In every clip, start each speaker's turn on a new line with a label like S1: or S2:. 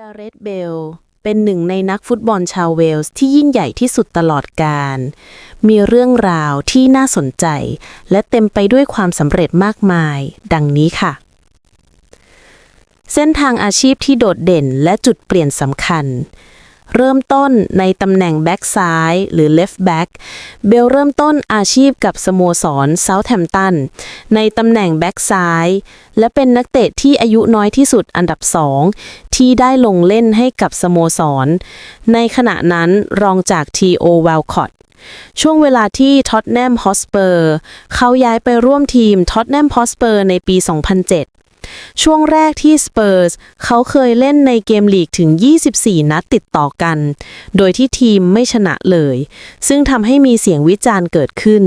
S1: การเรตเบลเป็นหนึ่งในนักฟุตบอลชาวเวลส์ที่ยิ่งใหญ่ที่สุดตลอดกาล มีเรื่องราวที่น่าสนใจ และเต็มไปด้วยความสำเร็จมากมาย ดังนี้ค่ะ เส้นทางอาชีพที่โดดเด่นและจุดเปลี่ยนสำคัญ เริ่มต้นในตำแหน่งแบ็กซ้ายหรือ left back เบลเริ่มต้นอาชีพกับสโมสรเซาท์แฮมตันในตำแหน่งแบ็กซ้ายและเป็นนักเตะที่อายุน้อยที่สุดอันดับสองที่ได้ลงเล่นให้กับสโมสร ในขณะนั้นรองจากทีโอวลคอตช่วงเวลาที่ท็อตแนมฮอสเปอร์เขาย้ายไปร่วมทีมท็อตแนมฮอสเปอร์ในปี 2007 ช่วงแรกที่สเปอร์สเขาเคยเล่นในเกมลีกถึง 24 นัดติดต่อกัน โดยที่ทีมไม่ชนะเลย ซึ่งทำให้มีเสียงวิจารณ์เกิดขึ้น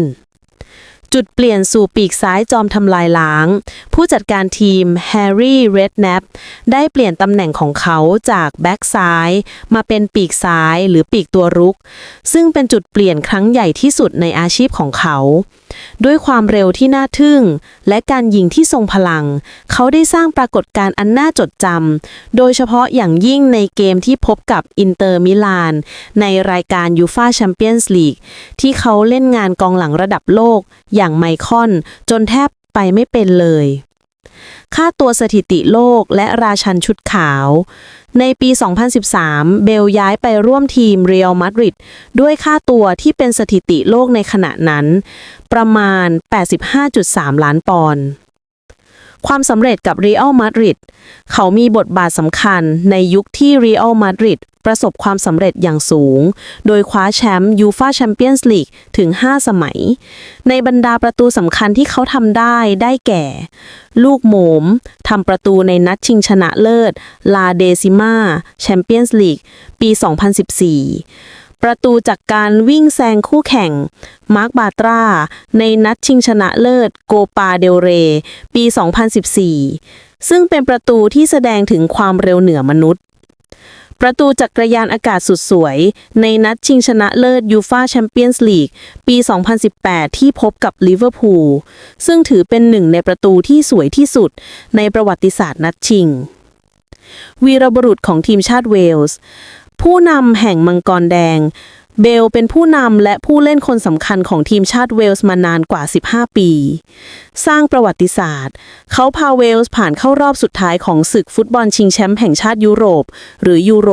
S1: จุดเปลี่ยนสู่ปีกซ้ายจอมทำลายล้าง ผู้จัดการทีมแฮร์รี่เรดแนปได้เปลี่ยนตำแหน่งของเขาจากแบ็กซ้าย มาเป็นปีกซ้ายหรือปีกตัวรุก ซึ่งเป็นจุดเปลี่ยนครั้งใหญ่ที่สุดในอาชีพของเขา ด้วยความเร็วที่น่าทึ่ง และการยิงที่ทรงพลัง เขาได้สร้างปรากฏการณ์อันน่าจดจำโดยเฉพาะอย่างยิ่งในเกมที่พบกับอินเตอร์มิลาน ในรายการยูฟาแชมเปี้ยนส์ลีกที่เขาเล่นงานกองหลังระดับโลกอย่างางไมคอน จนแทบไปไม่เป็นเลย ค่าตัวสถิติโลกและราชันชุดขาว ในปี 2013 เบลย้ายไปร่วมทีมเรียลมาดริดด้วยค่าตัวที่เป็นสถิติโลกในขณะนั้น ประมาณ 85.3 ล้านปอนด์ ความสำเร็จกับเรอัลมาดริดเขามีบทบาทสำคัญในยุคที่เรอัลมาดริดประสบความสำเร็จอย่างสูง โดยคว้าแชมป์ยูฟาแชมเปี้ยนส์ลีกถึง 5 สมัย ในบรรดาประตูสำคัญที่เขาทำได้ได้แก่ ลูกโหมมทำประตูในนัดชิงชนะเลิศ ลาเดซิมาแชมเปี้ยนส์ลีกปี 2014 ประตูจากการวิ่งแซงคู่แข่ง มาร์คบาตรา ในนัดชิงชนะเลิศโกปาเดลเร ปี 2014 ซึ่งเป็นประตูที่แสดงถึงความเร็วเหนือมนุษย์ ประตูจักรยานอากาศสุดสวย ในนัดชิงชนะเลิศยูฟาแชมเปี้ยนส์ลีกปี 2018 ที่พบกับลิเวอร์พูล ซึ่งถือเป็นหนึ่งในประตูที่สวยที่สุด ในประวัติศาสตร์นัดชิงวีรบุรุษของทีมชาติเวลส์ ผู้นำแห่งมังกรแดง เบลเป็นผู้นำและผู้เล่นคนสำคัญของทีมชาติเวลส์มานานกว่า 15 ปี สร้างประวัติศาสตร์ เขาพาเวลส์ผ่านเข้ารอบสุดท้ายของศึกฟุตบอลชิงแชมป์แห่งชาติยุโรป หรือยูโร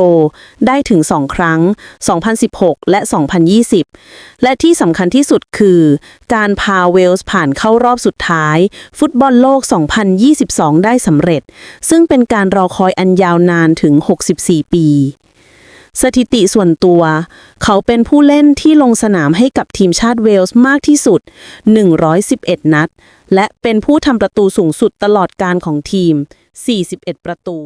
S1: ได้ถึง 2 ครั้ง 2016 และ 2020 และที่สำคัญที่สุดคือ การพาเวลส์ผ่านเข้ารอบสุดท้าย ฟุตบอลโลก 2022 ได้สำเร็จ ซึ่งเป็นการรอคอยอันยาวนานถึง 64 ปี สถิติส่วนตัว เขาเป็นผู้เล่นที่ลงสนามให้กับทีมชาติเวลส์มากที่สุด 111 นัด และเป็นผู้ทำประตูสูงสุดตลอดการของทีม 41 ประตู